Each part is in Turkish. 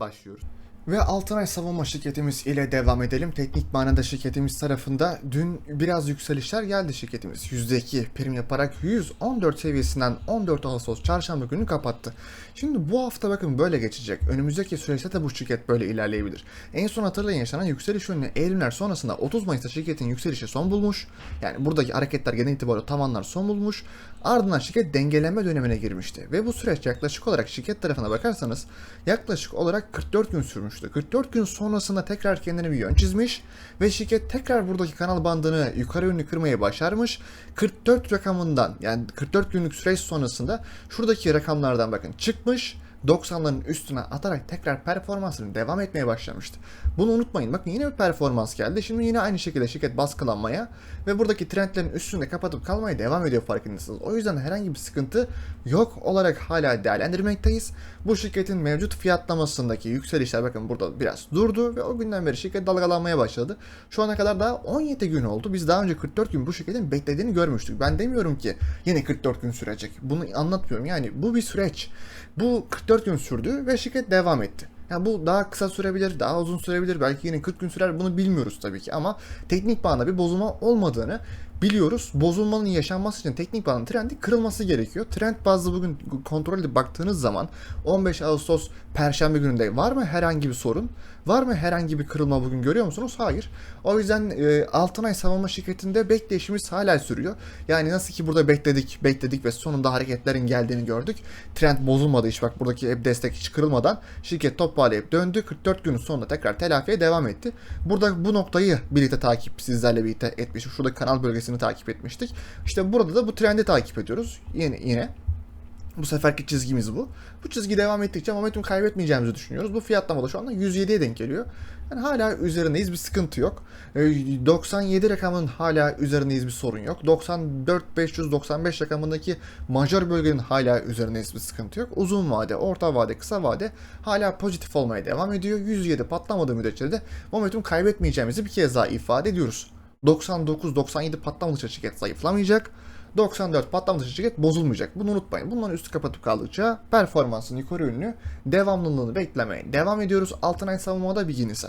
başlıyoruz. Ve Altınay Savunma şirketimiz ile devam edelim. Teknik manada şirketimiz tarafında dün biraz yükselişler geldi şirketimiz. %2 prim yaparak 114 seviyesinden 14 Ağustos çarşamba günü kapattı. Şimdi bu hafta bakın böyle geçecek. Önümüzdeki süreçte de bu şirket böyle ilerleyebilir. En son hatırlayın yaşanan yükseliş yönüne eğilimler sonrasında 30 Mayıs'ta şirketin yükselişi son bulmuş. Yani buradaki hareketler genel itibariyle tavanlar son bulmuş. Ardından şirket dengelenme dönemine girmişti. Ve bu süreç yaklaşık olarak şirket tarafına bakarsanız yaklaşık olarak 44 gün sürmüştü. 44 gün sonrasında tekrar kendine bir yön çizmiş ve şirket tekrar buradaki kanal bandını yukarı yönlü kırmayı başarmış. 44 rakamından yani 44 günlük süreç sonrasında şuradaki rakamlardan bakın çıkmış 90'ların üstüne atarak tekrar performansını devam etmeye başlamıştı. Bunu unutmayın. Bakın yine bir performans geldi. Şimdi yine aynı şekilde şirket baskılanmaya ve buradaki trendlerin üstünde kapatıp kalmaya devam ediyor farkındasınız. O yüzden herhangi bir sıkıntı yok olarak hala değerlendirmekteyiz. Bu şirketin mevcut fiyatlamasındaki yükselişler bakın burada biraz durdu ve o günden beri şirket dalgalanmaya başladı. Şu ana kadar daha 17 gün oldu. Biz daha önce 44 gün bu şirketin beklediğini görmüştük. Ben demiyorum ki yine 44 gün sürecek. Bunu anlatmıyorum. Yani bu bir süreç. Bu 44 gün sürdü ve şirket devam etti. Yani bu daha kısa sürebilir, daha uzun sürebilir, belki yine 40 gün sürer bunu bilmiyoruz tabii ki ama teknik bağında bir bozulma olmadığını biliyoruz. Bozulmanın yaşanması için teknik bağın trendi kırılması gerekiyor. Trend bazlı bugün kontrol edip baktığınız zaman 15 Ağustos Perşembe gününde var mı herhangi bir sorun? Var mı herhangi bir kırılma bugün görüyor musunuz? Hayır. O yüzden e, Altınay Savunma Şirketi'nde bekleyişimiz hala sürüyor. Yani nasıl ki burada bekledik, bekledik ve sonunda hareketlerin geldiğini gördük. Trend bozulmadı hiç bak buradaki hep destek hiç kırılmadan şirket toparlayıp döndü. 44 günün sonunda tekrar telafiye devam etti. Burada bu noktayı birlikte takip sizlerle birlikte etmiş. Şurada kanal bölgesini takip etmiştik. İşte burada da bu trendi takip ediyoruz. Yine yine bu seferki çizgimiz bu. Bu çizgi devam ettikçe momentum kaybetmeyeceğimizi düşünüyoruz. Bu fiyatlama da şu anda 107'ye denk geliyor. Yani hala üzerindeyiz bir sıkıntı yok. Ee, 97 rakamın hala üzerindeyiz bir sorun yok. 94 595 rakamındaki majör bölgenin hala üzerindeyiz bir sıkıntı yok. Uzun vade, orta vade, kısa vade hala pozitif olmaya devam ediyor. 107 patlamadığı müddetçe de momentum kaybetmeyeceğimizi bir kez daha ifade ediyoruz. 99-97 patlamadıkça şirket zayıflamayacak. 94 patlamadıkça şirket bozulmayacak. Bunu unutmayın. Bunların üstü kapatıp kaldıkça performansın yukarı yönlü devamlılığını beklemeye devam ediyoruz. Altınay savunmada bilginize.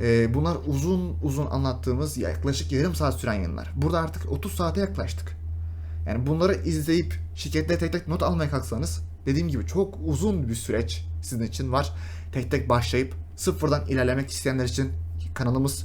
E, bunlar uzun uzun anlattığımız yaklaşık yarım saat süren yayınlar. Burada artık 30 saate yaklaştık. Yani bunları izleyip şirketle tek tek not almaya kalksanız dediğim gibi çok uzun bir süreç sizin için var. Tek tek başlayıp sıfırdan ilerlemek isteyenler için kanalımız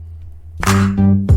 Thank you.